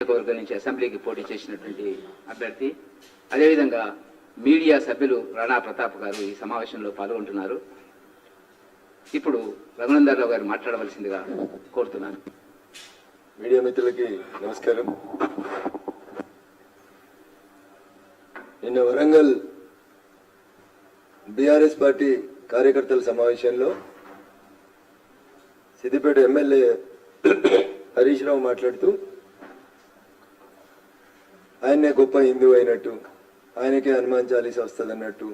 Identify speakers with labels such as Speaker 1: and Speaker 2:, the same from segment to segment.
Speaker 1: నియోజకవర్గం నుంచి అసెంబ్లీకి పోటీ చేసినటువంటి అభ్యర్థి. అదేవిధంగా మీడియా సభ్యులు రాణా ప్రతాప్ గారు ఈ సమావేశంలో పాల్గొంటున్నారు. ఇప్పుడు రఘునందరావు గారు మాట్లాడవలసిందిగా కోరుతున్నాను.
Speaker 2: మీడియా మిత్రులకి నమస్కారం. నిన్న వరంగల్ బీఆర్ఎస్ పార్టీ కార్యకర్తల సమావేశంలో సిద్దిపేట ఎమ్మెల్యే హరీష్ రావు మాట్లాడుతూ ఆయనే గొప్ప హిందువు అయినట్టు ఆయనకే హనుమాన్ చాలీసా వస్తుంది అన్నట్టు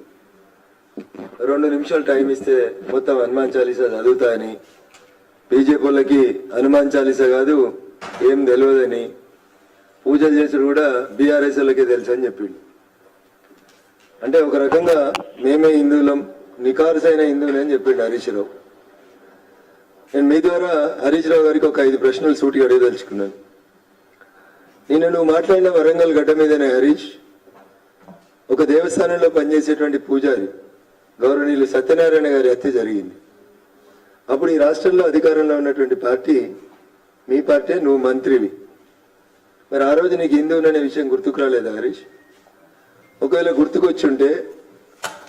Speaker 2: రెండు నిమిషాలు టైం ఇస్తే మొత్తం హనుమాన్ చాలీసా చదువుతా అని బీజేపీ వాళ్ళకి హనుమాన్ చాలీసా కాదు ఏం తెలియదని పూజలు చేసుడు కూడా బీఆర్ఎస్ వాళ్ళకే తెలుసు అని చెప్పిండు. అంటే ఒక రకంగా మేమే హిందువులం నికారుసైన హిందువులే అని చెప్పిండు హరీష్ రావు. నేను మీ ద్వారా హరీష్ రావు గారికి ఒక ఐదు ప్రశ్నలు సూటిగా అడగదలుచుకున్నాను నిన్న నువ్వు మాట్లాడిన వరంగల్ గడ్డ మీదనే హరీష్. ఒక దేవస్థానంలో పనిచేసేటువంటి పూజారి గౌరవనీయులు సత్యనారాయణ గారి హత్య జరిగింది. అప్పుడు ఈ రాష్ట్రంలో అధికారంలో ఉన్నటువంటి పార్టీ మీ పార్టీ నువ్వు మంత్రివి. మరి ఆ రోజు నీకు హిందువుననే విషయం గుర్తుకు రాలేదా హరీష్? ఒకవేళ గుర్తుకొచ్చుంటే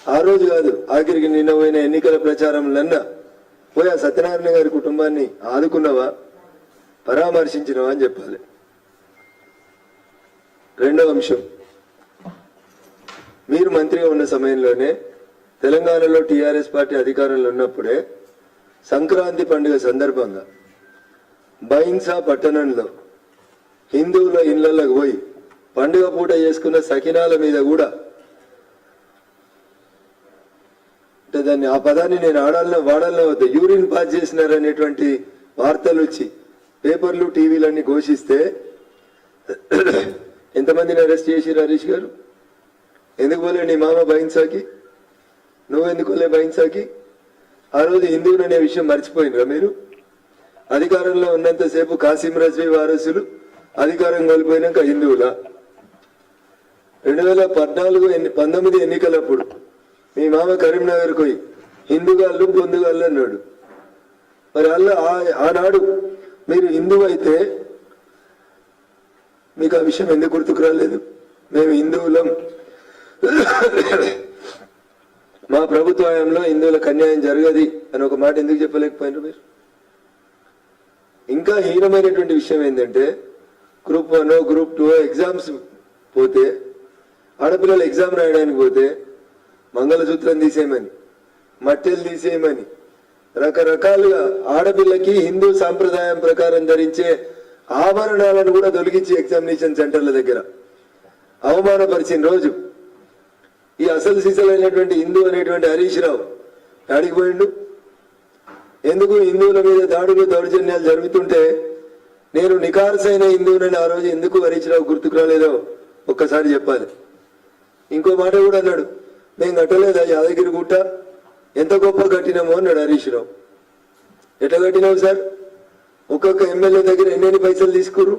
Speaker 2: ఆ రోజు కాదు ఆఖరికి నిన్న పోయిన ఎన్నికల ప్రచారంలన్నా పోయి ఆ సత్యనారాయణ గారి కుటుంబాన్ని ఆదుకున్నావా? పరామర్శించినవా అని చెప్పాలి. రెండవ అంశం. మీరు మంత్రిగా ఉన్న సమయంలోనే తెలంగాణలో టీఆర్ఎస్ పార్టీ అధికారంలో ఉన్నప్పుడే సంక్రాంతి పండుగ సందర్భంగా బైన్సా పట్టణంలో హిందువుల ఇళ్ళకు పోయి పండుగ పూట చేసుకున్న సకినాల మీద కూడా అంటే దాన్ని ఆ పదాన్ని నేను ఆడాలనే వాడాలనే వద్దు యూరిన్ పాస్ చేసినారనేటువంటి వార్తలు వచ్చి పేపర్లు టీవీలన్నీ ఘోషిస్తే ఎంతమందిని అరెస్ట్ చేసిరు హరీష్ గారు? ఎందుకు పోలే నీ మామ బైన్సాకి నువ్వు ఎందుకు పోలే బైన్సాకి ఆ రోజు హిందువులు అనే విషయం మర్చిపోయినరా మీరు? అధికారంలో ఉన్నంతసేపు కాసిం రజ్వీ వారసులు అధికారం కోల్పోయినాక హిందువులా? రెండు వేల పద్నాలుగు ఎన్ని పంతొమ్మిది ఎన్నికలప్పుడు మీ మామ కరీంనగర్ పోయి హిందుగాళ్ళు బొందుగాళ్ళు అన్నాడు. మరి అల్ల ఆనాడు మీరు హిందువు అయితే మీకు ఆ విషయం ఎందుకు గుర్తుకు రాలేదు? మేము హిందువులం. మా ప్రభుత్వ హయాంలో హిందువులకు అన్యాయం జరగది అని ఒక మాట ఎందుకు చెప్పలేకపోయినారు మీరు? ఇంకా హీనమైనటువంటి విషయం ఏంటంటే group one group two exams పోతే ఆడపిల్లలు ఎగ్జామ్ రాయడానికి పోతే మంగళసూత్రం తీసేయమని మట్టెలు తీసేయమని రకరకాలుగా ఆడపిల్లకి హిందూ సాంప్రదాయం ప్రకారం ధరించే ఆభరణాలను కూడా తొలగించి ఎగ్జామినేషన్ సెంటర్ల దగ్గర. అవమానపరిచిన రోజు. ఈ అసలు సిసలైనటువంటి హిందూ అనేటువంటి హరీష్ రావు ఆడికి పోయిండు. ఎందుకు హిందువుల మీద దాడులు దౌర్జన్యాలు జరుగుతుంటే నేను నికారసైన హిందువునని ఆ రోజు ఎందుకు హరీష్ రావు గుర్తుకు రాలేదో ఒక్కసారి చెప్పాలి. ఇంకో మాట కూడా అన్నాడు మేము కట్టలేదా యాదగిరి గుట్ట? ఎంత గొప్ప కట్టినామో అన్నాడు హరీష్ రావు. ఎట్లా కట్టినావు సార్? ఒక్కొక్క ఎమ్మెల్యే దగ్గర ఎన్నెన్ని పైసలు తీసుకురు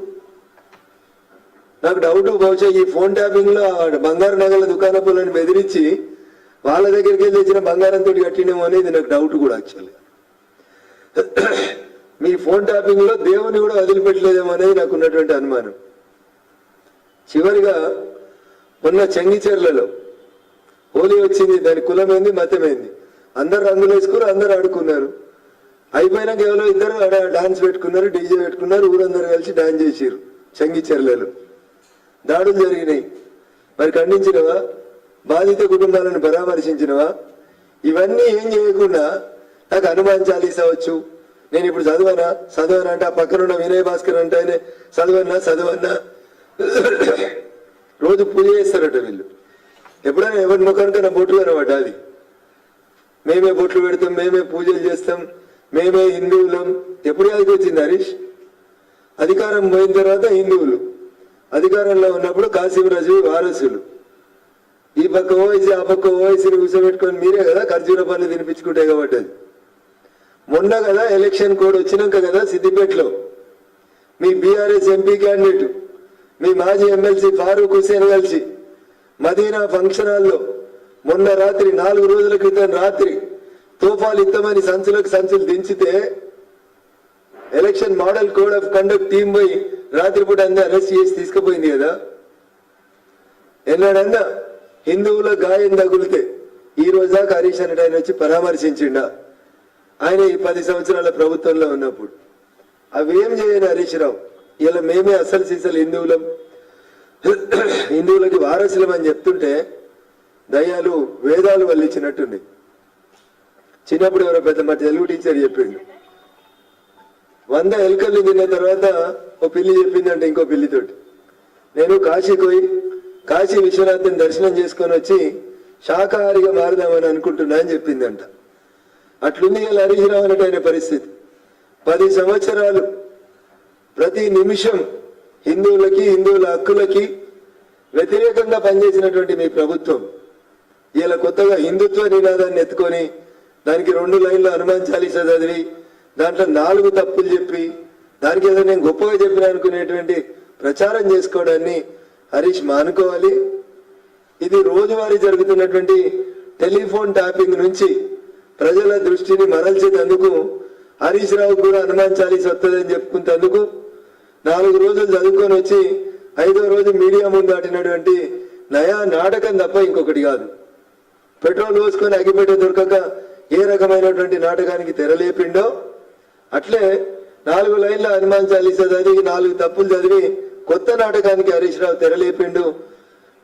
Speaker 2: నాకు డౌట్ బహుశా ఈ ఫోన్ ట్యాపింగ్లో బంగారు నగల దుకాణపులను బెదిరించి వాళ్ళ దగ్గరికి వెళ్ళి తెచ్చిన తోటి కట్టినేమో అనేది నాకు డౌట్ కూడా యాక్చువల్గా మీ ఫోన్ ట్యాపింగ్లో దేవుని కూడా వదిలిపెట్టలేదేమో అనేది నాకు ఉన్నటువంటి అనుమానం. చివరిగా మొన్న చెంగిచెర్లలో హోలీ వచ్చింది దాని కులమైంది మతమైంది? అందరు రంగులు వేసుకున్నారు అందరు ఆడుకున్నారు. అయిపోయినాక ఎవరో ఇద్దరు డాన్స్ పెట్టుకున్నారు డీజే పెట్టుకున్నారు ఊరందరూ కలిసి డాన్స్ చేసిరు చెంగిచెర్లలో దాడులు జరిగినాయి. మరి ఖండించినవా? బాధిత కుటుంబాలను పరామర్శించినవా? ఇవన్నీ ఏం చేయకుండా నాకు హనుమాన్ చాలీసా వచ్చు. నేను ఇప్పుడు చదవనా? చదవనా అంటే ఆ పక్కన ఉన్న వినయ్ భాస్కర్ అంటే ఆయన చదవన్నా చదవన్నా రోజు పూజ చేస్తారట వీళ్ళు. ఎప్పుడైనా ఎవరి ముఖానికైనా బొట్లు కనబడ్డాది మేమే బొట్లు పెడతాం మేమే పూజలు చేస్తాం. మేమే హిందువులం. ఎప్పుడు అది వచ్చింది హరీష్? అధికారం పోయిన తర్వాత హిందువులు. అధికారంలో ఉన్నప్పుడు కాశీం రజు వారసులు. ఈ పక్క ఓవైసీ ఆ పక్క ఓవైసీని కూర్చోబెట్టుకొని మీరే కదా ఖర్జూర పనులు తినిపించుకుంటే కాబట్టది మొన్న కదా ఎలక్షన్ కోడ్ వచ్చినాక కదా సిద్దిపేటలో. మీ బీఆర్ఎస్ ఎంపీ క్యాండిడేట్ మీ మాజీ ఎమ్మెల్సీ ఫారూక్ హుసేన్ కలిసి మదీనా ఫంక్షన్ హాల్లో మొన్న రాత్రి నాలుగు రోజుల క్రితం రాత్రి తోఫాలు ఇస్తామని సంచులకు సంచులు దించితే election model code of conduct team పోయి రాత్రిపూట అందరూ అరెస్ట్ చేసి తీసుకుపోయింది కదా. ఎన్నాడన్నా హిందువుల గాయం తగులితే ఈ రోజు దాకా హరీష్ అన్నట్టు ఆయన వచ్చి పరామర్శించిండా. ఆయన ఈ పది సంవత్సరాల ప్రభుత్వంలో ఉన్నప్పుడు. అవేం చేయని హరీష్ రావు? ఇలా మేమే అసలు సీసలు హిందువులం. హిందువులకి వారసులం అని చెప్తుంటే దయ్యాలు వేదాలు వల్లించినట్టుంది. చిన్నప్పుడు ఎవరో పెద్ద మా తెలుగు టీచర్ చెప్పిండు. వంద ఎలుకల్ని తిన్న తర్వాత ఓ పిల్లి చెప్పిందంటే ఇంకో పిల్లితోటి. నేను కాశీకి పోయి కాశీ విశ్వనాథ్ని దర్శనం చేసుకొని వచ్చి శాకాహారిగా మారుదామని అనుకుంటున్నా అని చెప్పిందంట. అట్లుంది ఇలా హరీష్ అన్నట్టు పరిస్థితి. పది సంవత్సరాలు ప్రతి నిమిషం హిందువులకి హిందువుల హక్కులకి వ్యతిరేకంగా పనిచేసినటువంటి మీ ప్రభుత్వం. ఇలా కొత్తగా హిందుత్వ నినాదాన్ని ఎత్తుకొని దానికి రెండు లైన్లు హనుమాన్ చాలీసా చదివి దాంట్లో నాలుగు తప్పులు చెప్పి దానికి ఏదో నేను గొప్పగా చెప్పిన అనుకునేటువంటి ప్రచారం చేసుకోవడాన్ని హరీష్ మానుకోవాలి. ఇది రోజువారీ జరుగుతున్నటువంటి టెలిఫోన్ ట్యాపింగ్ నుంచి ప్రజల దృష్టిని మరల్చేందుకు హరీష్ రావు కూడా హనుమాన్ చాలీస్ వస్తుందని చెప్పుకుంటందుకు నాలుగు రోజులు చదువుకొని వచ్చి ఐదో రోజు మీడియా ముందు దాటినటువంటి నయా నాటకం తప్ప ఇంకొకటి కాదు. పెట్రోల్ పోసుకొని అగిపెట్టే దొరకక ఏ రకమైనటువంటి నాటకానికి తెరలేపిండో అట్లే నాలుగు లైన్ల హనుమాన్ చాలీస చదివి నాలుగు తప్పులు చదివి కొత్త నాటకానికి హరీష్ రావు తెరలేపిండు.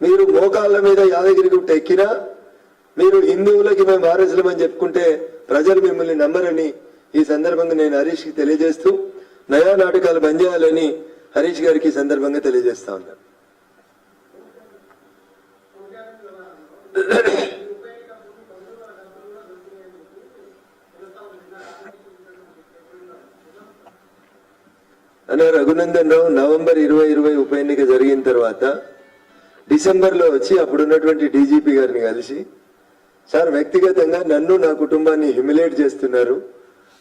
Speaker 2: మీరు మోకాళ్ళ మీద యాదగిరి గుట్ట ఎక్కినా మీరు హిందువులకి మేము వారసులమని చెప్పుకుంటే ప్రజలు మిమ్మల్ని నమ్మరని ఈ సందర్భంగా నేను హరీష్కి తెలియజేస్తూ నయా నాటకాలు బంద్ చేయాలని హరీష్ గారికి ఈ సందర్భంగా తెలియజేస్తా ఉన్నాను. అన్న రఘునందన్ రావు నవంబర్ ఇరవై ఇరవై ఉప ఎన్నిక జరిగిన తర్వాత డిసెంబర్లో వచ్చి అప్పుడున్నటువంటి డీజీపీ గారిని కలిసి సార్ వ్యక్తిగతంగా నన్ను నా కుటుంబాన్ని హ్యూమిలేట్ చేస్తున్నారు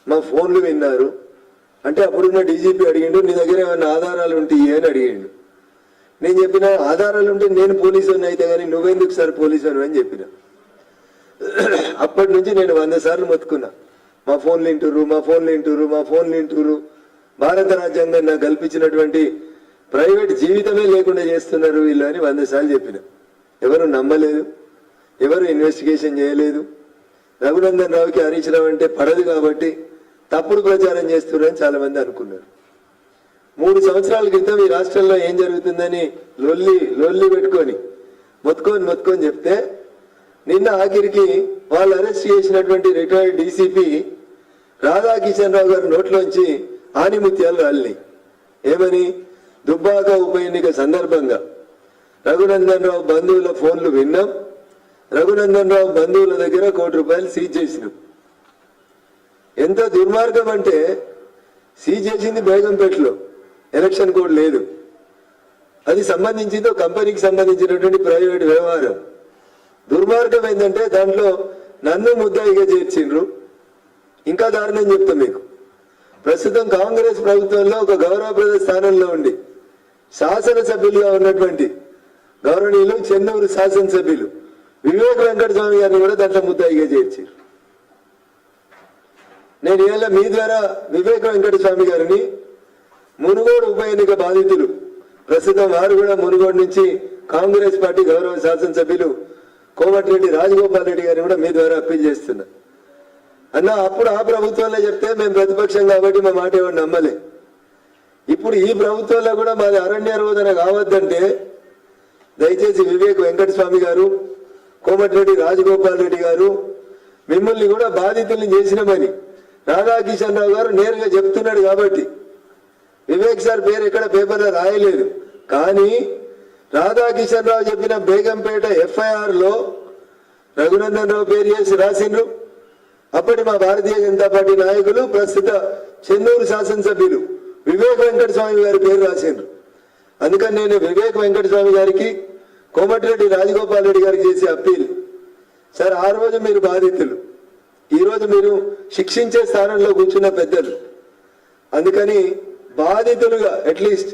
Speaker 2: మా ఫోన్లు విన్నారు అంటే అప్పుడున్న డీజీపీ అడిగిండు నీ దగ్గర ఏమైనా ఆధారాలు ఉంటాయి అని అడిగిండు. నేను చెప్పిన ఆధారాలు ఉంటే నేను పోలీసు అయితే కానీ నువ్వెందుకు సార్ పోలీసు అని చెప్పిన. అప్పటి నుంచి నేను వంద సార్లు మొత్తుకున్నా. మా ఫోన్లు వింటురు మా ఫోన్లు వింటురు మా ఫోన్లు వింటురు భారత రాజ్యాంగం నాకు కల్పించినటువంటి ప్రైవేట్ జీవితమే లేకుండా చేస్తున్నారు వీళ్ళు అని వంద సార్లు చెప్పిన. ఎవరు నమ్మలేదు ఎవరు ఇన్వెస్టిగేషన్ చేయలేదు. రఘునందన్ రావుకి హరీష్ రావు అంటే పడదు కాబట్టి తప్పుడు ప్రచారం చేస్తున్నారని చాలా మంది అనుకున్నారు. మూడు సంవత్సరాల క్రితం ఈ రాష్ట్రంలో ఏం జరుగుతుందని లొల్లి లొల్లి పెట్టుకొని మొత్తుకొని మొత్తుకొని చెప్తే నిన్న ఆఖరికి వాళ్ళు అరెస్ట్ చేసినటువంటి రిటైర్డ్ డీసీపీ రాధాకిషన్ రావు గారి నోట్లోంచి ఆనిముత్యాలు రాలినాయి ఏమని? దుబ్బాక ఉప ఎన్నిక సందర్భంగా. రఘునందన్ రావు బంధువుల ఫోన్లు విన్నాం. రఘునందన్ రావు బంధువుల దగ్గర కోటి రూపాయలు సీజ్ చేసినాం. ఎంత దుర్మార్గం అంటే సీజ్ చేసింది బేగంపేటలో. ఎలక్షన్ కోడ్ లేదు. అది సంబంధించింది కంపెనీకి సంబంధించినటువంటి ప్రైవేట్ వ్యవహారం. దుర్మార్గం ఏంటంటే దాంట్లో నన్ను ముద్దాయిగా చేర్చిండ్రు. ఇంకా దారుణం చెప్తా మీకు. ప్రస్తుతం కాంగ్రెస్ ప్రభుత్వంలో ఒక గౌరవప్రద స్థానంలో ఉండి శాసనసభ్యులుగా ఉన్నటువంటి గౌరవనీయులు చెన్నూరు శాసనసభ్యులు వివేక్ వెంకట స్వామి గారిని కూడా దాంట్లో ముద్దాయిగా చేర్చారు. నేను ఇవాళ మీ ద్వారా వివేక వెంకట స్వామి గారిని మునుగోడు ఉప ఎన్నిక బాధితులు ప్రస్తుతం వారు కూడా మునుగోడు నుంచి కాంగ్రెస్ పార్టీ గౌరవ శాసనసభ్యులు కోమటిరెడ్డి రాజగోపాల్ రెడ్డి గారిని కూడా మీ ద్వారా అప్పీల్ చేస్తున్నారు అన్న అప్పుడు ఆ ప్రభుత్వంలో చెప్తే మేము ప్రతిపక్షం కాబట్టి మా మాట ఎవరు నమ్మలే. ఇప్పుడు ఈ ప్రభుత్వంలో కూడా మాది అరణ్య రోదన కావద్దంటే దయచేసి వివేక్ వెంకటస్వామి గారు కోమటిరెడ్డి రాజగోపాల్ రెడ్డి గారు మిమ్మల్ని కూడా బాధితుల్ని చేసినామని రాధాకిషన్ రావు గారు నేరుగా చెప్తున్నాడు కాబట్టి. వివేక్ సార్ పేరు ఎక్కడ పేపర్లో రాయలేదు. కానీ రాధాకిషన్ రావు చెప్పిన బేగంపేట ఎఫ్ఐఆర్లో రఘునందన్ రావు పేరు చేసి రాసిండ్రు. అప్పటి మా భారతీయ జనతా పార్టీ నాయకులు ప్రస్తుత చెన్నూరు శాసనసభ్యులు వివేక్ వెంకట స్వామి గారి పేరు రాసిండ్రు. అందుకని నేను వివేక్ వెంకట స్వామి గారికి కోమటిరెడ్డి రాజగోపాల్ రెడ్డి గారికి చేసే అప్పీల్. సార్ ఆ రోజు మీరు బాధితులు. ఈరోజు మీరు శిక్షించే స్థానంలో కూర్చున్న పెద్దలు. అందుకని బాధితులుగా అట్లీస్ట్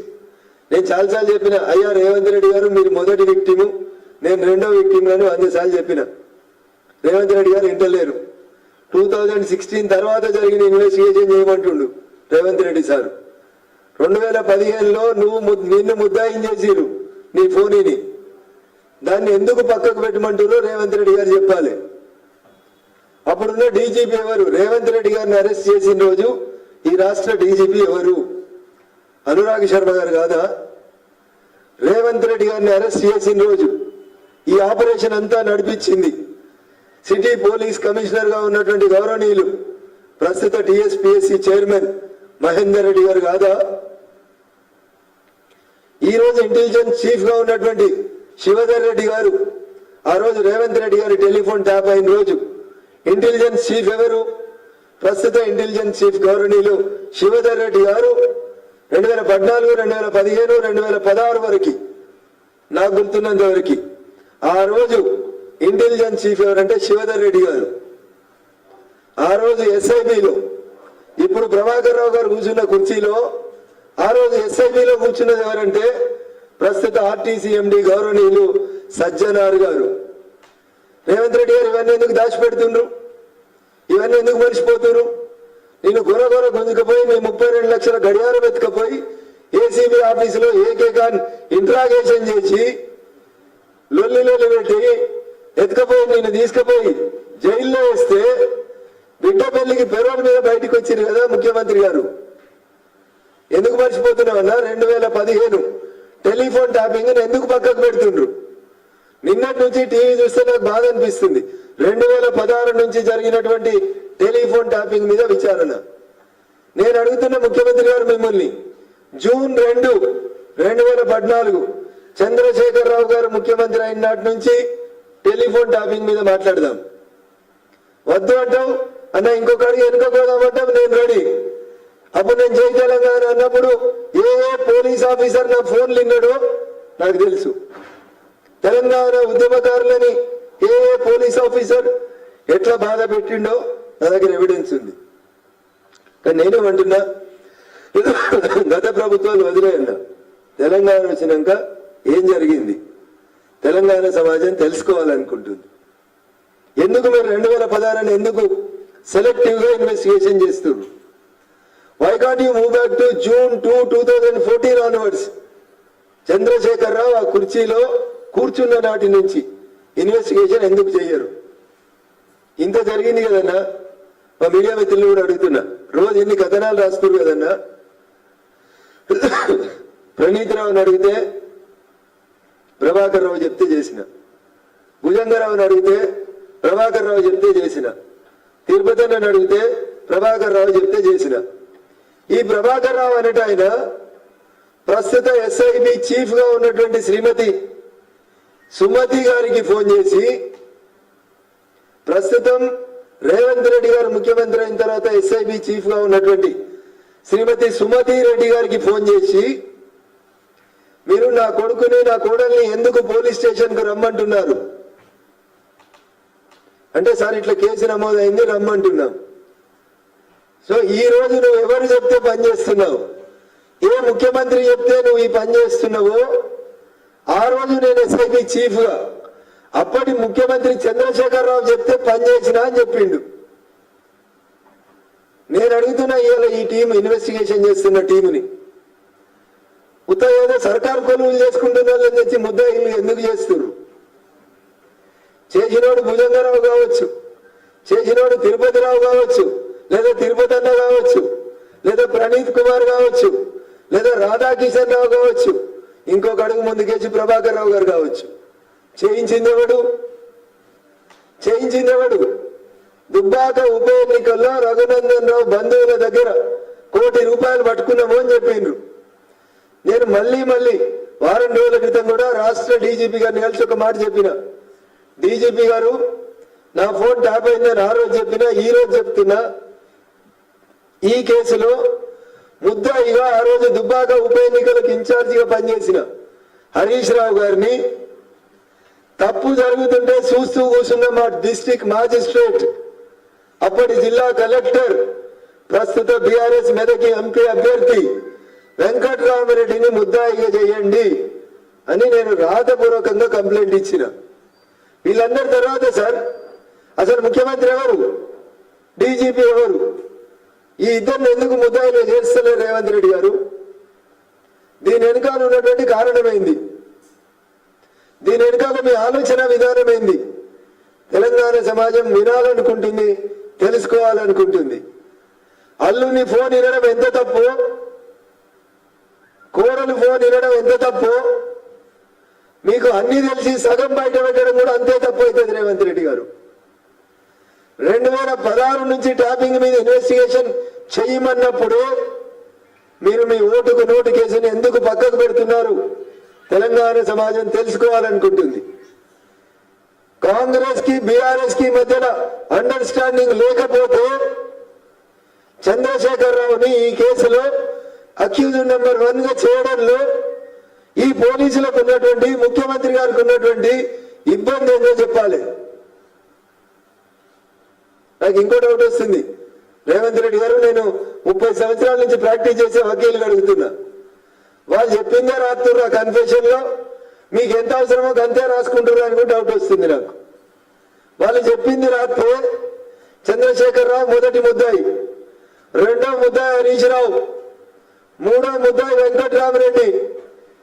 Speaker 2: నేను చాలాసార్లు చెప్పిన అయ్యా రేవంత్ రెడ్డి గారు మీరు మొదటి విక్టిము నేను రెండో విక్టిమ్ అని వంద సార్లు చెప్పిన. రేవంత్ రెడ్డి గారు ఇంటలేరు. టూ థౌజండ్ సిక్స్టీన్ తర్వాత జరిగిన ఇన్వెస్టిగేషన్ చేయమంటుండు రేవంత్ రెడ్డి సార్. రెండు వేల పదిహేనులో నువ్వు నిన్ను ముద్దాయిం చేసిరు నీ ఫోనీని. దాన్ని ఎందుకు పక్కకు పెట్టమంటారో రేవంత్ రెడ్డి గారు చెప్పాలి. అప్పుడున్న డీజీపీ ఎవరు? రేవంత్ రెడ్డి గారిని అరెస్ట్ చేసిన రోజు ఈ రాష్ట్ర డీజీపీ ఎవరు? అనురాగ్ శర్మ గారు కాదా? రేవంత్ రెడ్డి గారిని అరెస్ట్ చేసిన రోజు ఈ ఆపరేషన్ అంతా నడిపించింది. సిటీ పోలీస్ కమిషనర్గా ఉన్నటువంటి గౌరవనీయులు ప్రస్తుత టిఎస్పిఎస్సి చైర్మన్ మహేందర్ రెడ్డి గారు కాదా? ఈ రోజు ఇంటెలిజెన్స్ చీఫ్గా ఉన్నటువంటి శివధర్ రెడ్డి గారు ఆ రోజు రేవంత్ రెడ్డి గారి టెలిఫోన్ ట్యాప్ అయిన రోజు ఇంటెలిజెన్స్ చీఫ్ ఎవరు? ప్రస్తుత ఇంటెలిజెన్స్ చీఫ్ గౌరవనీయులు శివధర్ రెడ్డి గారు రెండు వేల పద్నాలుగు రెండు వేల పదిహేను రెండు వేల పదహారు వరకు నాకు గుర్తున్నంత వరకు. ఆ రోజు ఇంటెలిజెన్స్ చీఫ్ ఎవరంటే శివధర్ రెడ్డి గారు. ఆ రోజు ఎస్ఐబిలో ఇప్పుడు ప్రభాకర్ రావు గారు కూర్చున్న కుర్చీలో ఆ రోజు ఎస్ఐబిలో కూర్చున్నది ఎవరంటే ప్రస్తుత ఆర్టీసీ ఎండి గౌరవనీయులు సజ్జనార్ గారు. రేవంత్ రెడ్డి గారు ఇవన్నీ ఎందుకు దాచిపెడుతుండ్రు? ఇవన్నీ ఎందుకు మర్చిపోతున్నారు నేను గొర గొర గుంజుకపోయి మీ ముప్పై రెండు లక్షల గడియారం ఎత్తుకపోయి ఏసీబీ ఆఫీసులో ఏకేకాన్ ఇంట్రాగేషన్ చేసి లొల్లి లొల్లి పెట్టి ఎత్తుకపోయి నేను తీసుకుపోయి జైల్లో వేస్తే బిడ్డ పెళ్ళికి పెరోల్ మీద బయటకు వచ్చింది కదా ముఖ్యమంత్రి గారు. ఎందుకు మర్చిపోతున్నామన్నా రెండు వేల పదిహేను టెలిఫోన్ ట్యాపింగ్ ఎందుకు పక్కకు పెడుతుండ్రు? నిన్నటి నుంచి టీవీ చూస్తే నాకు బాధ అనిపిస్తుంది. రెండు వేల పదహారు నుంచి జరిగినటువంటి టెలిఫోన్ ట్యాపింగ్ మీద విచారణ. నేను అడుగుతున్న ముఖ్యమంత్రి గారు మిమ్మల్ని జూన్ రెండు రెండు వేల పద్నాలుగు చంద్రశేఖర్ రావు గారు ముఖ్యమంత్రి అయిన నాటి నుంచి టెలిఫోన్ టాపింగ్ మీద మాట్లాడదాం. వద్దు అంటావు? అన్న ఇంకొక అడిగి వెనుకపోదామంటావు నేను రెడీ. అప్పుడు నేను జై తెలంగాణ అన్నప్పుడు ఏ పోలీస్ ఆఫీసర్ నా ఫోన్లు విన్నాడో నాకు తెలుసు. తెలంగాణ ఉద్యమకారులని ఏ పోలీస్ ఆఫీసర్ ఎట్లా బాధ పెట్టిండో నా దగ్గర ఎవిడెన్స్ ఉంది. కానీ నేనేమంటున్నా గత ప్రభుత్వాలు వదిలేయన్నా తెలంగాణ వచ్చినాక ఏం జరిగింది? తెలంగాణ సమాజం తెలుసుకోవాలనుకుంటుంది. ఎందుకు మీరు రెండు వేల పదహారుని ఎందుకు సెలెక్టివ్గా ఇన్వెస్టిగేషన్ చేస్తున్నారు? Why can't you move back to June two two thousand fourteen onwards Chandrashekar Rao ఆ కుర్చీలో కూర్చున్న నాటి నుంచి ఇన్వెస్టిగేషన్ ఎందుకు చేయరు? ఇంత జరిగింది కదన్నా? మా మీడియా మిత్రులు కూడా అడుగుతున్నా. రోజు ఎన్ని కథనాలు రాస్తున్నారు కదన్నా? ప్రణీత్ రావుని అడిగితే ప్రభాకర్ రావు చెప్తే చేసిన. భుజంగరావుని అడిగితే ప్రభాకర్ రావు చెప్తే చేసిన. తిరుపతి అన్నని అడిగితే ప్రభాకర్ రావు చెప్తే చేసిన. ఈ ప్రభాకర్ రావు అనేట ఆయన ప్రస్తుత ఎస్ఐబి చీఫ్గా ఉన్నటువంటి శ్రీమతి సుమతి గారికి ఫోన్ చేసి ప్రస్తుతం రేవంత్ రెడ్డి గారు ముఖ్యమంత్రి అయిన తర్వాత ఎస్ఐబి చీఫ్గా ఉన్నటువంటి శ్రీమతి సుమతి రెడ్డి గారికి ఫోన్ చేసి మీరు నా కొడుకుని నా కోడల్ని ఎందుకు పోలీస్ స్టేషన్కు రమ్మంటున్నారు? అంటే సార్ ఇట్లా కేసు నమోదైంది రమ్మంటున్నాం. సో ఈ రోజు నువ్వు ఎవరు చెప్తే పని చేస్తున్నావు? ఏ ముఖ్యమంత్రి చెప్తే నువ్వు ఈ పని చేస్తున్నావో ఆ రోజు నేను ఎస్ఐబి చీఫ్గా అప్పటి ముఖ్యమంత్రి చంద్రశేఖర్ రావు చెప్తే పనిచేసినా అని చెప్పిండు. నేను అడుగుతున్నా ఇవాళ ఈ టీం ఇన్వెస్టిగేషన్ చేస్తున్న టీముని. ఉత్త ఏదో సర్కారు కొలువులు చేసుకుంటున్నారని వాళ్ళని తెచ్చి ముద్ద ఎందుకు చేస్తున్నారు? చేసినోడు భుజంగరావు కావచ్చు చేసినోడు తిరుపతిరావు కావచ్చు లేదా తిరుపతి అన్న కావచ్చు లేదా ప్రణీత్ కుమార్ కావచ్చు లేదా రాధాకిషన్ రావు కావచ్చు ఇంకొక అడుగు ముందుకేసి ప్రభాకర్ రావు గారు కావచ్చు. చేయించింది ఎవడు? చేయించింది ఎవడు? దుబ్బాక ఉప ఎన్నికల్లో రఘునందన్ రావు బంధువుల దగ్గర కోటి రూపాయలు పట్టుకున్నాము అని చెప్పిండ్రు. నేను మళ్ళీ మళ్ళీ వారం రోజుల క్రితం కూడా రాష్ట్ర డీజీపీ గారిని కలిసి ఒక మాట చెప్పిన. డీజీపీ గారు నా ఫోన్ ట్యాప్ అయిందని ఆ రోజు చెప్పినా ఈ రోజు చెప్తున్నా. ఈ కేసులో ముద్దాయిగా ఆ రోజు దుబ్బాక ఉప ఎన్నికలకు ఇన్ఛార్జిగా పనిచేసిన హరీష్ రావు గారిని తప్పు జరుగుతుంటే చూస్తూ కూర్చున్న మా డిస్టిక్ మాజిస్ట్రేట్ అప్పటి జిల్లా కలెక్టర్ ప్రస్తుత బీఆర్ఎస్ మెదకి ఎంపీ అభ్యర్థి వెంకట్రామరెడ్డిని ముద్దాయిగా చేయండి అని నేను రాతపూర్వకంగా కంప్లైంట్ ఇచ్చిన. వీళ్ళందరి తర్వాత సార్ అసలు ముఖ్యమంత్రి ఎవరు? డీజీపీ ఎవరు? ఈ ఇద్దరిని ఎందుకు ముద్దాయిలో చేస్తలేరు రేవంత్ రెడ్డి గారు? దీని వెనుకాల ఉన్నటువంటి కారణమైంది. దీని వెనుకాల మీ ఆలోచన విధానమైంది. తెలంగాణ సమాజం వినాలనుకుంటుంది తెలుసుకోవాలనుకుంటుంది. అల్లుని ఫోన్ వినడం ఎంత తప్పు కూరలు ఫోన్ వినడం ఎంత తప్పు? మీకు అన్ని తెలిసి సగం బయట పెట్టడం కూడా అంతే తప్పు అవుతుంది రేవంత్ రెడ్డి గారు. రెండు వేల పదహారు నుంచి ట్యాపింగ్ మీద ఇన్వెస్టిగేషన్ చేయమన్నప్పుడు మీరు మీ ఓటుకు నోటు కేసుని ఎందుకు పక్కకు పెడుతున్నారు? తెలంగాణ సమాజం తెలుసుకోవాలనుకుంటుంది. కాంగ్రెస్కి బీఆర్ఎస్కి మధ్యన అండర్స్టాండింగ్ లేకపోతే చంద్రశేఖర్ రావుని ఈ కేసులో అక్యూజ్ నెంబర్ వన్గా చేయడంలో ఈ పోలీసులకు ఉన్నటువంటి ముఖ్యమంత్రి గారికి ఉన్నటువంటి ఇబ్బంది ఏందో చెప్పాలి. నాకు ఇంకో డౌట్ వస్తుంది. రేవంత్ రెడ్డి గారు నేను ముప్పై సంవత్సరాల నుంచి ప్రాక్టీస్ చేసే వకీలు అడుగుతున్నా. వాళ్ళు చెప్పిందే రాస్తుర్రు ఆ కన్ఫెషన్లో మీకు ఎంత అవసరమో అంతే రాసుకుంటారు అని కూడా డౌట్ వస్తుంది నాకు. వాళ్ళు చెప్పింది రాస్తే చంద్రశేఖర్ రావు మొదటి ముద్దాయి. రెండో ముద్దాయి హరీష్ రావు. మూడో ముద్దాయి వెంకట్రామరెడ్డి.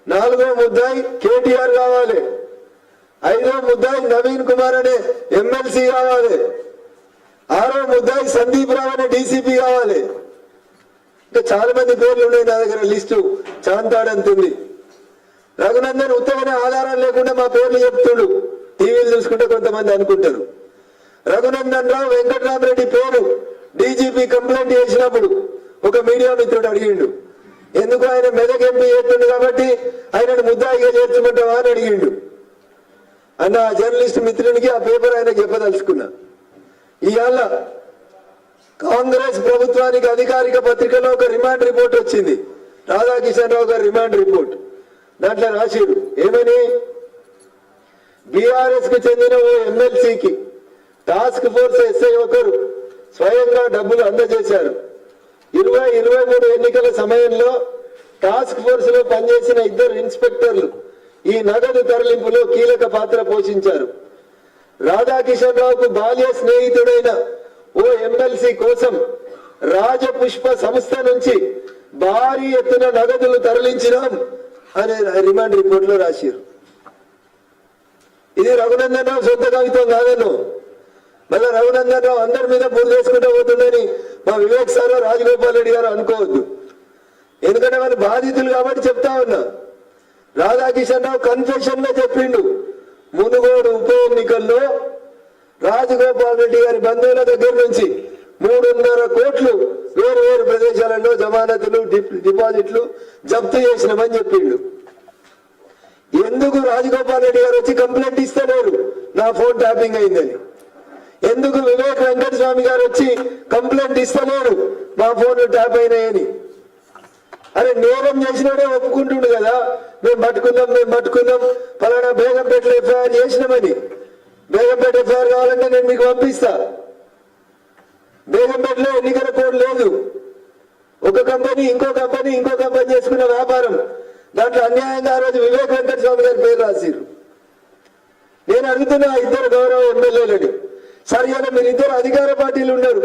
Speaker 2: నాలుగో ముద్దాయి కేటీఆర్ కావాలి. ఐదో ముద్దాయి నవీన్ కుమార్ అనే ఎమ్మెల్సీ కావాలి. ఆరో ముద్దాయి సందీప్ రావు అనే డీసీపీ కావాలి. ఇంకా చాలా మంది పేర్లు ఉన్నాయి నా దగ్గర లిస్టు చాంతాడంతుంది రఘునందన్ ఉత్తగానే ఆధారం లేకుండా మా పేర్లు చెప్తుడు. టీవీలు చూసుకుంటే కొంతమంది అనుకుంటారు. రఘునందన్ రావు వెంకటరామరెడ్డి పేరు డీజీపీ కంప్లైంట్ చేసినప్పుడు ఒక మీడియా మిత్రుడు అడిగిండు. ఎందుకు ఆయన మెదక్ ఎంపీ చేస్తుండు కాబట్టి ఆయనను ముద్దాయిగా చేర్చుకుంటావా అని అడిగిండు. అన్న ఆ జర్నలిస్ట్ మిత్రునికి ఆ పేపర్ ఆయన చెప్పదలుచుకున్నా. ఇవాళ కాంగ్రెస్ ప్రభుత్వానికి అధికారిక పత్రికలో ఒక రిమాండ్ రిపోర్ట్ వచ్చింది. రాధాకిషన్ రావు గారి రిమాండ్ రిపోర్ట్. దాంట్లో రాశారు ఏమని? బీఆర్ఎస్కు చెందిన ఓ ఎమ్మెల్సీకి టాస్క్ ఫోర్స్ ఎస్ఐ ఒకరు స్వయంగా డబ్బులు అందజేశారు. ఇరవై ఇరవై మూడు ఎన్నికల సమయంలో టాస్క్ ఫోర్స్లో పనిచేసిన ఇద్దరు ఇన్స్పెక్టర్లు ఈ నగదు తరలింపులో కీలక పాత్ర పోషించారు. రాధాకిషన్ రావుకు బాల్య స్నేహితుడైన ఓ ఎమ్మెల్సీ కోసం రాజపుష్ప సంస్థ నుంచి భారీ ఎత్తున నగదులు తరలించినాం అనే రిమాండ్ రిపోర్ట్లో రాశారు. ఇది రఘునందన్ రావు సొంత కవిత్వం కాదను మళ్ళీ రఘునందన్ రావు అందరి మీద బుర్ర చేసుకుంటూ పోతుందని మా వివేక్ సార్ రాజగోపాల్ రెడ్డి గారు అనుకోవద్దు. ఎందుకంటే వాళ్ళు బాధితులు కాబట్టి చెప్తా ఉన్నా. రాధాకిషన్ రావు కన్ఫెషన్లో చెప్పిండు. మునుగోడు ఉప ఎన్నికల్లో రాజగోపాల్ రెడ్డి గారి బంధువుల దగ్గర నుంచి మూడున్నర కోట్లు వేరు వేరు ప్రదేశాలలో జమానతులు డిపాజిట్లు జప్తు చేసినామని చెప్పిండు. ఎందుకు రాజగోపాల్ రెడ్డి గారు వచ్చి కంప్లైంట్ ఇస్తలేరు? నా ఫోన్ ట్యాపింగ్ అయిందని. ఎందుకు వివేక్ వెంకట స్వామి గారు వచ్చి కంప్లైంట్ ఇస్తలేడు? మా ఫోన్ ట్యాప్ అయినాయని. అరే నేరం చేసినాడే ఒప్పుకుంటుండు కదా. మేము పట్టుకుందాం మేము పట్టుకుందాం. ఫలానా బేగంపేటలో ఎఫ్ఐఆర్ చేసినామని. బేగంపేట ఎఫ్ఐఆర్ కావాలంటే నేను మీకు పంపిస్తా. బేగంపేటలో ఎన్నికల కోడ్ లేదు. ఒక కంపెనీ ఇంకో కంపెనీ ఇంకో కంపెనీ చేసుకున్న వ్యాపారం. దాంట్లో అన్యాయంగా ఆ రోజు వివేక్ వెంకట స్వామి గారి పేరు రాసిరు నేను అడుగుతున్నా ఇద్దరు గౌరవ ఎమ్మెల్యేలని. సరే ఇలా మీరు ఇద్దరు అధికార పార్టీలు ఉన్నారు.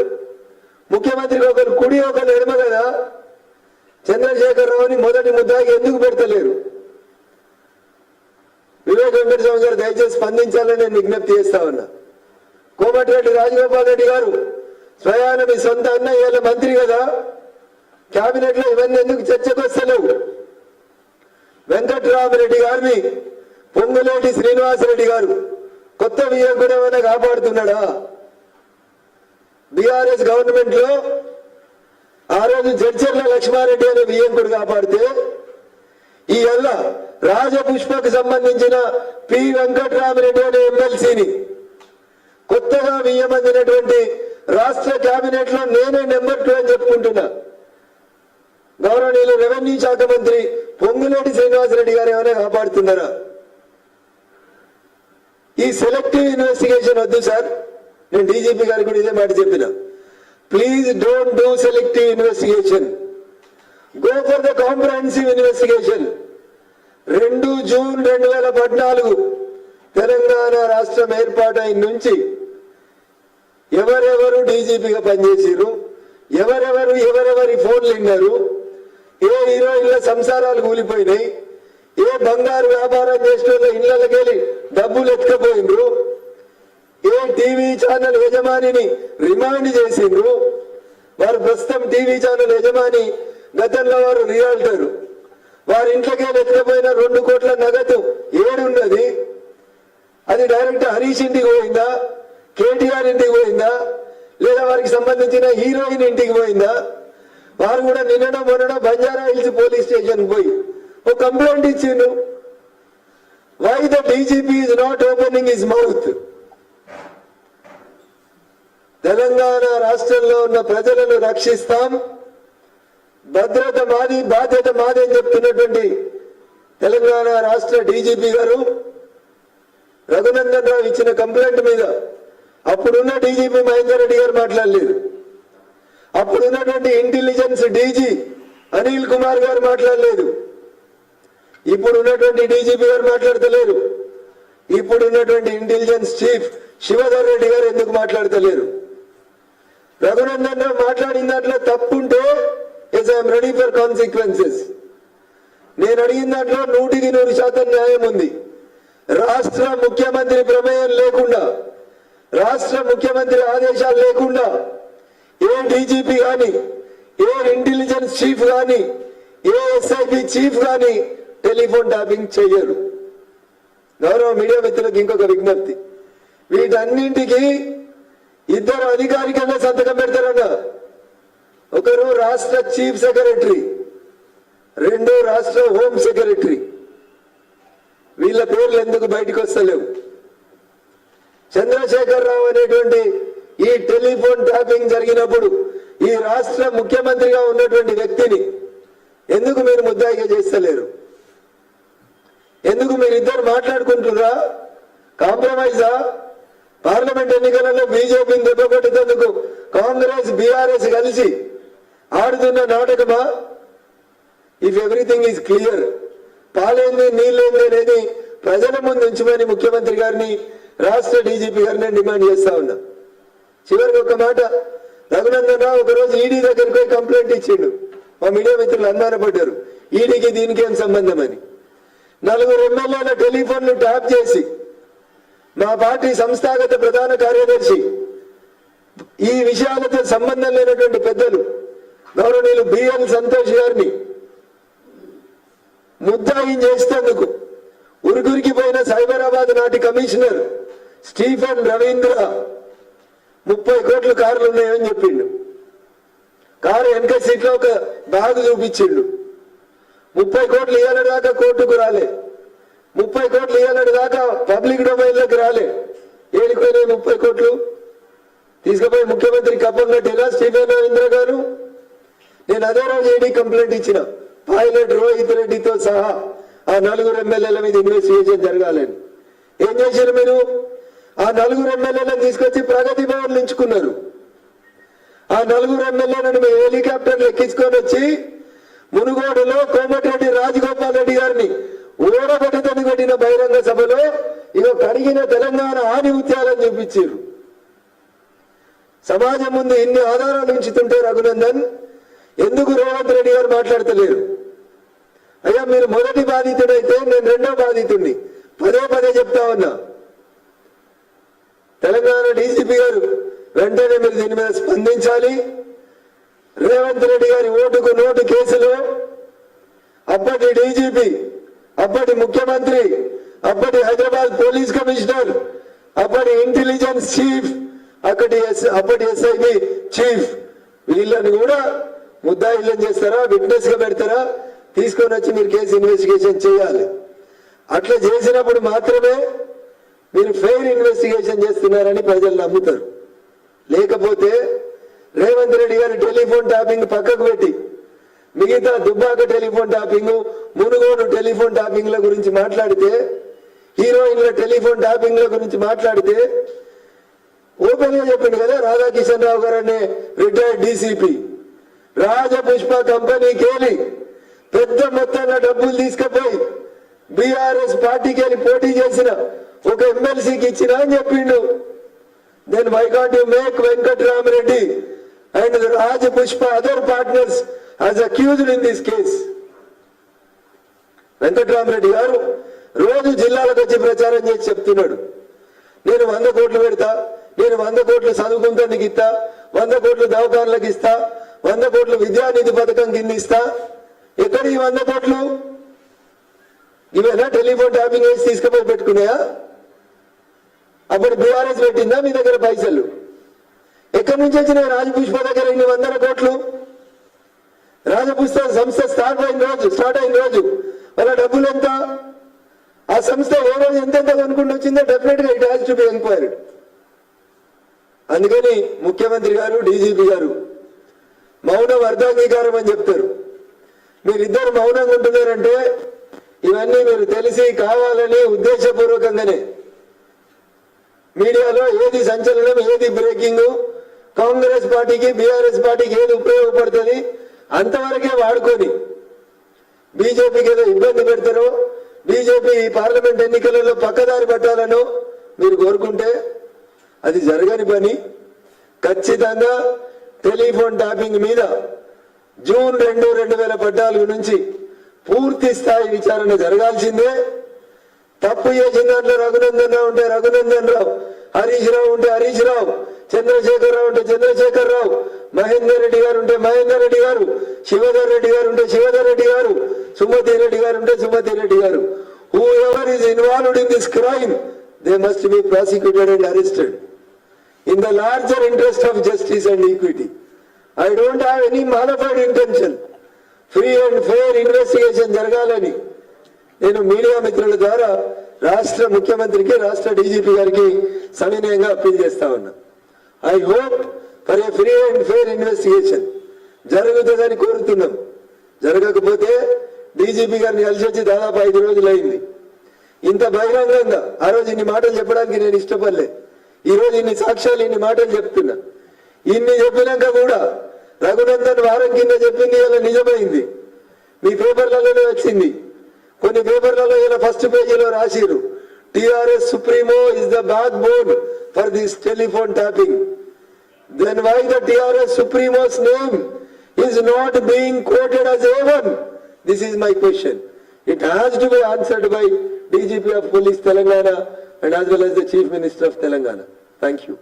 Speaker 2: ముఖ్యమంత్రికి ఒకరు కుడి ఒకరు ఎడమ కదా? చంద్రశేఖర్ రావుని మొదటి ముద్దాకి ఎందుకు పెడతలేరు? వివేక్ వెంకటస్వామి గారు దయచేసి స్పందించాలని నేను విజ్ఞప్తి చేస్తా ఉన్నా. కోమటిరెడ్డి రాజగోపాల్ రెడ్డి గారు స్వయాన మీ సొంత అన్న ఇవాళ మంత్రి కదా? కేబినెట్లో ఇవన్నీ ఎందుకు చర్చకు వస్తలేవు? వెంకట్రామరెడ్డి గారిని పొంగులేటి శ్రీనివాసరెడ్డి గారు కొత్త వియ్యంకుడు ఏమైనా కాపాడుతున్నాడా? బీఆర్ఎస్ గవర్నమెంట్లో ఆ రోజు జడ్చర్ల లక్ష్మారెడ్డి అనే వియ్యంకుడు కాపాడితే ఈ ఎల్ల రాజపుష్పకు సంబంధించిన పి వెంకటరామరెడ్డి అనే ఎమ్మెల్సీని కొత్తగా వియ్యమందినటువంటి రాష్ట్ర కేబినెట్లో నేనే నెంబర్ టూ అని చెప్పుకుంటున్నా. గౌరవనీయులు రెవెన్యూ శాఖ మంత్రి పొంగులేటి శ్రీనివాసరెడ్డి గారు ఏమైనా కాపాడుతున్నారా? ఈ సెలెక్టివ్ ఇన్వెస్టిగేషన్ వద్దు సార్ నేను డీజీపీ గారు కూడా ఇదే మాట చెప్పిన. Please don't do selective investigation go for the comprehensive investigation రెండు జూన్ రెండు వేల పద్నాలుగు తెలంగాణ రాష్ట్రం ఏర్పాటైన నుంచి ఎవరెవరు డీజీపీగా పనిచేసారు ఎవరెవరు ఎవరెవరి ఫోన్లు విన్నారు? ఏ హీరోయిన్ల సంసారాలు కూలిపోయినాయి? ఏ బంగారు వ్యాపారం చేసిన వాళ్ళ ఇళ్ళకెళ్ళి డబ్బులు ఎత్తుకపోయిండ్రు. ఏ టీవీ ఛానల్ యజమానిని రిమాండ్ చేసిండ్రు. వారు ప్రస్తుతం టీవీ ఛానల్ యజమాని గతంలో వారు రియాల్టరు. వారి ఇంట్లోకి ఎత్తుకపోయిన రెండు కోట్ల నగదు ఏడున్నది. అది డైరెక్ట్ హరీష్ ఇంటికి పోయిందా? కేటీఆర్ ఇంటికి పోయిందా? లేదా వారికి సంబంధించిన హీరోయిన్ ఇంటికి పోయిందా? వారు కూడా నిన్నడం మొన్నడం బంజారా హిల్స్ పోలీస్ స్టేషన్ పోయి ఓ కంప్లైంట్ ఇచ్చిండు. Why the DGP is not opening his mouth Telangana రాష్ట్రంలో ఉన్న ప్రజలను రక్షిస్తాం. భద్రత మాది బాధ్యత మాది అని చెప్తున్నటువంటి తెలంగాణ రాష్ట్ర డీజీపీ గారు రఘునందన్ రావు ఇచ్చిన కంప్లైంట్ మీద అప్పుడున్న డీజీపీ మహేందర్ రెడ్డి గారు మాట్లాడలేదు. అప్పుడున్నటువంటి ఇంటెలిజెన్స్ డీజీ అనిల్ కుమార్ గారు మాట్లాడలేదు. ఇప్పుడు ఉన్నటువంటి డీజీపీ గారు మాట్లాడతలేరు. ఇప్పుడు ఉన్నటువంటి ఇంటెలిజెన్స్ చీఫ్ శివధర్ రెడ్డి గారు ఎందుకు మాట్లాడతలేరు? రఘునందన్ రావు మాట్లాడిన దాంట్లో తప్పుంటే yes I'm ready for consequences నేను అడిగిన దాంట్లో నూటికి నూరు శాతం న్యాయం ఉంది. రాష్ట్ర ముఖ్యమంత్రి ప్రమేయం లేకుండా రాష్ట్ర ముఖ్యమంత్రి ఆదేశాలు లేకుండా ఏ డీజీపీ కానీ ఏ ఇంటెలిజెన్స్ చీఫ్ కానీ ఏ ఎస్ఐపి చీఫ్ కానీ టెలిఫోన్ ట్యాపింగ్ చేయరు గౌరవ మీడియా మిత్రులకు ఇంకొక విజ్ఞప్తి. వీటన్నింటికి ఇద్దరు అధికారికంగా సంతకం పెడతారన్న. ఒకరు రాష్ట్ర చీఫ్ సెక్రటరీ రెండో రాష్ట్ర హోమ్ సెక్రటరీ. వీళ్ళ పేర్లు ఎందుకు బయటకు వస్తలేవు? చంద్రశేఖర్ రావు అనేటువంటి ఈ టెలిఫోన్ ట్యాపింగ్ జరిగినప్పుడు ఈ రాష్ట్ర ముఖ్యమంత్రిగా ఉన్నటువంటి వ్యక్తిని ఎందుకు మీరు ముద్దాయిగా చేస్తలేరు? ఎందుకు మీరిద్దరు మాట్లాడుకుంటున్నారా కాంప్రమైజా? పార్లమెంట్ ఎన్నికలలో బీజేపీని దెబ్బకొట్టేందుకు కాంగ్రెస్ బీఆర్ఎస్ కలిసి ఆడుతున్న నాటకమా? ఇఫ్ ఎవ్రీథింగ్ ఈజ్ క్లియర్ పాలేంది నీళ్ళేంది అనేది ప్రజల ముందు ఉంచమని ముఖ్యమంత్రి గారిని రాష్ట్ర డీజీపీ గారిని డిమాండ్ చేస్తా ఉన్నా. చివరికి ఒక మాట రఘునందన్ రావు ఒకరోజు ఈడీ దగ్గరికి పోయి కంప్లైంట్ ఇచ్చిండు. మా మీడియా మిత్రులు అనుమానపడ్డారు. ఈడీకి దీనికి ఏం సంబంధం అని? నలుగురు ఎమ్మెల్యేల టెలిఫోన్లు ట్యాప్ చేసి మా పార్టీ సంస్థాగత ప్రధాన కార్యదర్శి ఈ విషయాలతో సంబంధం లేనటువంటి పెద్దలు గౌరవనీయులు బిఎల్ సంతోష్ గారిని ముద్దాయి చేసేందుకు ఉరుగురికి పోయిన సైబరాబాద్ నాటి కమిషనర్ స్టీఫెన్ రవీంద్ర ముప్పై కోట్ల కార్లు ఉన్నాయని చెప్పిండు. కారు వెనక సీట్లో ఒక బ్యాగ్ చూపించిండు. ముప్పై కోట్లు ఇయ్యాలటి దాకా కోర్టుకు రాలే. ముప్పై కోట్లు ఇయ్యాలటి దాకా పబ్లిక్ డొమైన్లోకి రాలే. ఏడిపోయినాయి ముప్పై కోట్లు? తీసుకుపోయి ముఖ్యమంత్రి కప్పం కట్టినా స్టీఫెన్ రవీంద్ర గారు? నేను అదే రోజు ఏడీ కంప్లైంట్ ఇచ్చిన. పైలట్ రోహిత్ రెడ్డితో సహా ఆ నలుగురు ఎమ్మెల్యేల మీద ఇన్వెస్టిగేషన్ జరగాలని. ఏం చేశారు మీరు? ఆ నలుగురు ఎమ్మెల్యేలను తీసుకొచ్చి ప్రగతి భవన్ నుంచుకున్నారు ఆ నలుగురు ఎమ్మెల్యేలను మీ హెలికాప్టర్లు ఎక్కించుకొని వచ్చి మునుగోడులో కోమటిరెడ్డి రాజగోపాల్ రెడ్డి గారిని ఓడగొట్టుదని పెట్టిన బహిరంగ సభలో ఇక కడిగిన తెలంగాణ ఆనిముత్యాలని చూపించారు. సమాజం ముందు ఇన్ని ఆధారాలు ఉంచుతుంటే రఘునందన్ ఎందుకు రేవంత్ రెడ్డి గారు మాట్లాడతలేరు? అయ్యా మీరు మొదటి బాధితుడైతే నేను రెండో బాధితుడిని పదే పదే చెప్తా ఉన్నా. తెలంగాణ డీజీపీ గారు వెంటనే మీరు దీని మీద స్పందించాలి. రేవంత్ రెడ్డి గారి ఓటుకు నోటు కేసులో అప్పటి డీజీపీ అప్పటి ముఖ్యమంత్రి అప్పటి హైదరాబాద్ పోలీస్ కమిషనర్ అప్పటి ఇంటెలిజెన్స్ చీఫ్ అక్కడి ఎస్ అప్పటి ఎస్ఐబి చీఫ్ వీళ్ళని కూడా ముద్దాయిల్లం చేస్తారా విట్నెస్గా పెడతారా? తీసుకొని వచ్చి మీరు కేసు ఇన్వెస్టిగేషన్ చేయాలి. అట్లా చేసినప్పుడు మాత్రమే మీరు ఫెయిర్ ఇన్వెస్టిగేషన్ చేస్తున్నారని ప్రజలు నమ్ముతారు. లేకపోతే రేవంత్ రెడ్డి గారి టెలిఫోన్ ట్యాపింగ్ పక్కకు పెట్టి మిగతా Dubbaka telephone tapping Munugode telephone ట్యాపింగ్ల గురించి మాట్లాడితే హీరోయిన్ల టెలిఫోన్ ట్యాపింగ్ల గురించి మాట్లాడితే ఓపెన్గా చెప్పింది కదా రాధాకిషన్ రావు గారు అనే రిటైర్డ్ డీసీపీ రాజపుష్ప కంపెనీ కేలి పెద్ద మొత్తంగా డబ్బులు తీసుకుపోయి బీఆర్ఎస్ పార్టీకి వెళ్ళి పోటీ చేసిన ఒక ఎమ్మెల్సీకి ఇచ్చిన అని చెప్పిండు. Then why can't you make Venkatrami Reddy and Rajapushpa other partners as accused in this case Venkatrami Reddy garu రోజు జిల్లాలకు వచ్చి ప్రచారం చేసి చెప్తున్నాడు. నేను వంద కోట్లు పెడతా నేను వంద కోట్లు చదువుకుంటానికి ఇస్తా వంద కోట్లు దవాఖాన్లకు ఇస్తా వంద కోట్లు విద్యానిధి పథకం కింద ఇస్తా. ఎక్కడ ఈ వంద కోట్లు? ఇవేనా టెలిఫోన్ ట్యాపింగ్ వేసి తీసుకుపోయి పెట్టుకున్నాయా? అప్పుడు బీఆర్ఎస్ పెట్టిందా మీ దగ్గర పైసలు? ఎక్కడి నుంచి వచ్చిన రాజపుష్ప దగ్గర ఇన్ని వందల కోట్లు. రాజపుష్ప సంస్థ స్టార్ట్ అయిన రోజు స్టార్ట్ అయిన రోజు. వాళ్ళ డబ్బులు ఎంత? ఆ సంస్థ ఏ రోజు ఎంతెంత కొనుక్కుంటూ వచ్చిందో డెఫినెట్గా ఇట్ హ్యాస్ టు బి అందుకని ముఖ్యమంత్రి గారు డీజీపీ గారు మౌన వర్ధాంగీకారం అని చెప్తారు. మీరిద్దరు మౌనంగా ఉంటున్నారంటే ఇవన్నీ మీరు తెలిసి కావాలని ఉద్దేశపూర్వకంగానే. మీడియాలో ఏది సంచలనం ఏది బ్రేకింగ్ కాంగ్రెస్ పార్టీకి బీఆర్ఎస్ పార్టీకి ఏది ఉపయోగపడుతుంది అంతవరకే వాడుకొని బీజేపీకి ఏదో ఇబ్బంది పెడతారో బీజేపీ ఈ పార్లమెంట్ ఎన్నికలలో పక్కదారి పట్టాలనో మీరు కోరుకుంటే అది జరగని పని. ఖచ్చితంగా టెలిఫోన్ ట్యాపింగ్ మీద జూన్ రెండు రెండు వేల పద్నాలుగు నుంచి పూర్తి స్థాయి విచారణ జరగాల్సిందే. తప్పు చేసిన దాంట్లో రఘునందన్ రావు ఉంటే రఘునందన్ రావు హరీష్ రావు ఉంటే హరీష్ రావు చంద్రశేఖర్ రావు ఉంటే చంద్రశేఖర్ రావు మహేందర్ రెడ్డి గారు ఉంటే మహేందర్ రెడ్డి గారు శివధర్ రెడ్డి గారు ఉంటే శివధర్ రెడ్డి గారు సుమతి రెడ్డి గారు ఉంటే Sumathi Reddy garu. Whoever is involved in this crime they must be prosecuted and arrested in the larger interest of justice and equity I don't have any malafide intention free and fair investigation జరగాలని. నేను media మిత్రుల ద్వారా రాష్ట్ర ముఖ్యమంత్రికి రాష్ట్ర DGP గారికి సవినయంగా appeal చేస్తా ఉన్నా. I hope for a free and fair investigation జరుగుతుందని కోరుతున్నాం. జరగకపోతే డీజీపీ గారిని కలిసి వచ్చి దాదాపు ఐదు రోజులు అయింది ఇంత బహిరంగంగా ఆ రోజు ఇన్ని మాటలు చెప్పడానికి నేను ఇష్టపడలే. ఈ రోజు ఇన్ని సాక్ష్యాలు ఇన్ని మాటలు చెప్తున్నా. ఇన్ని చెప్పినాక కూడా రఘునందన్ వారం కింద చెప్పింది ఇలా నిజమైంది. మీ పేపర్లలోనే వచ్చింది. కొన్ని పేపర్లలో ఇలా ఫస్ట్ పేజీలో రాసిరు TRS supremo is the backbone for this telephone tapping then why the TRS supremo's name is not being quoted as A1? This is my question. It has to be answered by DGP of Police Telangana and as well as the Chief Minister of Telangana. Thank you.